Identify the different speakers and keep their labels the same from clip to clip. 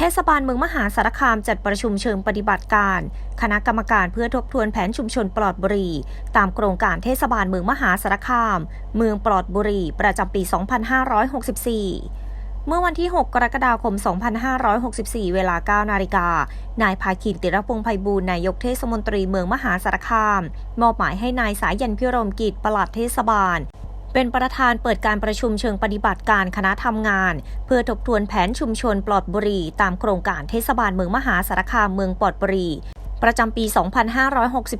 Speaker 1: เทศบาลเมืองมหาสารคามจัดประชุมเชิงปฏิบัติการ คณะกรรมการเพื่อทบทวนแผนชุมชนปลอดบุหรี่ตามโครงการเทศบาลเมืองมหาสารคาม เมืองปลอดบุหรี่ประจำปี 2564เมื่อวันที่ 6 กรกฎาคม 2564 เวลา 9 นาฬิกา นายภาคินติรพงษ์ไพบูลนายกเทศมนตรีเมืองมหาสารคาม มอบหมายให้นายสายันพิรมกิจปลัดเทศบาล เป็นประธานเปิดการประชุมเชิงปฏิบัติการคณะทำงาน เพื่อทบทวนแผนชุมชนปลอดบุหรี่ตามโครงการเทศบาลเมืองมหาสารคามเมืองปลอดบุหรี่ประจำปี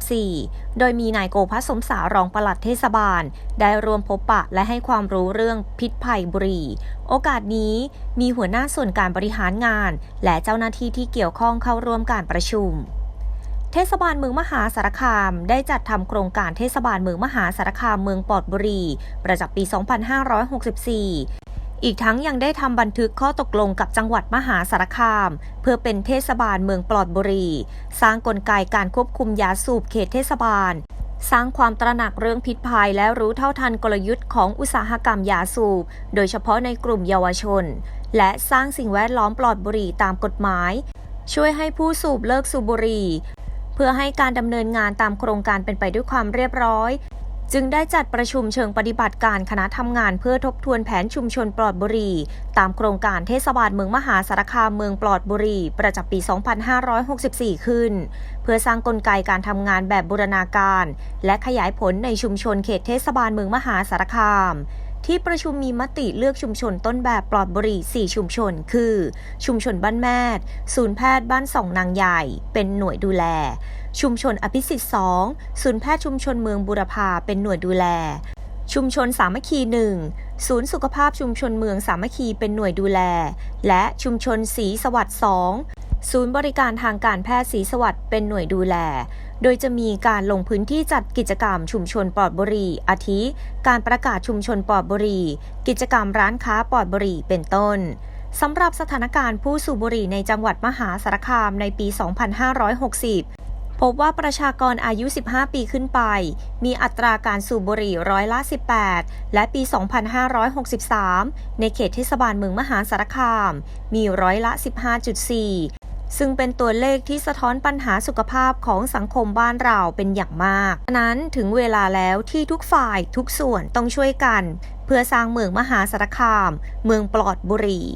Speaker 1: 2564 โดยมีนายโกภัสสมสารองปลัดเทศบาล ได้รวมพบปะและให้ความรู้เรื่องพิษภัยบุหรี่ โอกาสนี้มีหัวหน้าส่วนการบริหารงาน และเจ้าหน้าที่ที่เกี่ยวข้องเข้าร่วมการประชุม เทศบาลเมืองมหาสารคาม ได้จัดทำโครงการเทศบาลเมืองมหาสารคามเมืองปลอดบุหรี่ประจำปี 2564อีกทั้งยังได้ทำบันทึกข้อตกลงกับจังหวัดมหาสารคาม เพื่อเป็นเทศบาลเมืองปลอดบุหรี่สร้างกลไกการควบคุมยาสูบเขตเทศบาล สร้างความตระหนักเรื่องพิษภัยและรู้เท่าทันกลยุทธ์ของอุตสาหกรรมยาสูบ โดยเฉพาะในกลุ่มเยาวชน และสร้างสิ่งแวดล้อมปลอดบุหรี่ตามกฎหมาย ช่วยให้ผู้สูบเลิกสูบบุหรี่ พื่อให้การดำเนินงานตามโครงการเป็นไปด้วยความเรียบร้อย จึงได้จัดประชุมเชิงปฏิบัติการคณะทำงานเพื่อทบทวนแผนชุมชนปลอดบุหรี่ตามโครงการเทศบาลเมืองมหาสารคามเมืองปลอดบุหรี่ประจำปี 2564 ขึ้น เพื่อสร้างกลไกการทำงานแบบบูรณาการ และขยายผลในชุมชนเขตเทศบาลเมืองมหาสารคาม ที่ประชุมมีมติเลือกชุมชนต้นแบบปลอดบุหรี่ 4 ชุมชน คือ ชุมชนบ้านแมดศูนย์แพทย์บ้านสองนางใหญ่ เป็นหน่วยดูแล ชุมชนอภิสิทธิ์ 2 ศูนย์แพทย์ชุมชนเมืองบุรพาเป็นหน่วยดูแล ชุมชนสามัคคีหนึ่งศูนย์สุขภาพชุมชนเมืองสามัคคีเป็นหน่วยดูแล และชุมชนศรีสวัสดิ์2 ศูนย์บริการทางการแพทย์ศรีสวัสดิ์เป็นหน่วยดูแล โดยจะมีการลงพื้นที่จัดกิจกรรมชุมชนปลอดบุหรี่อาทิ การประกาศชุมชนปลอดบุหรี่ กิจกรรมร้านค้าปลอดบุหรี่เป็นต้นสำหรับสถานการณ์ผู้สูบบุหรี่ในจังหวัดมหาสารคามในปี 2560 พบว่าประชากรอายุ 15 ปีขึ้นไป มีอัตราการสูบบุหรี่ร้อยละ 18 และปี 2563 ในเขตเทศบาลเมืองมหาสารคาม มีร้อยละ 15.4 ซึ่งเป็นตัวเลขที่สะท้อนปัญหาสุขภาพของสังคมบ้านเราเป็นอย่างมาก ฉะนั้นถึงเวลาแล้วที่ทุกฝ่ายทุกส่วนต้องช่วยกัน เพื่อสร้างเมืองมหาสารคาม เมืองปลอดบุหรี่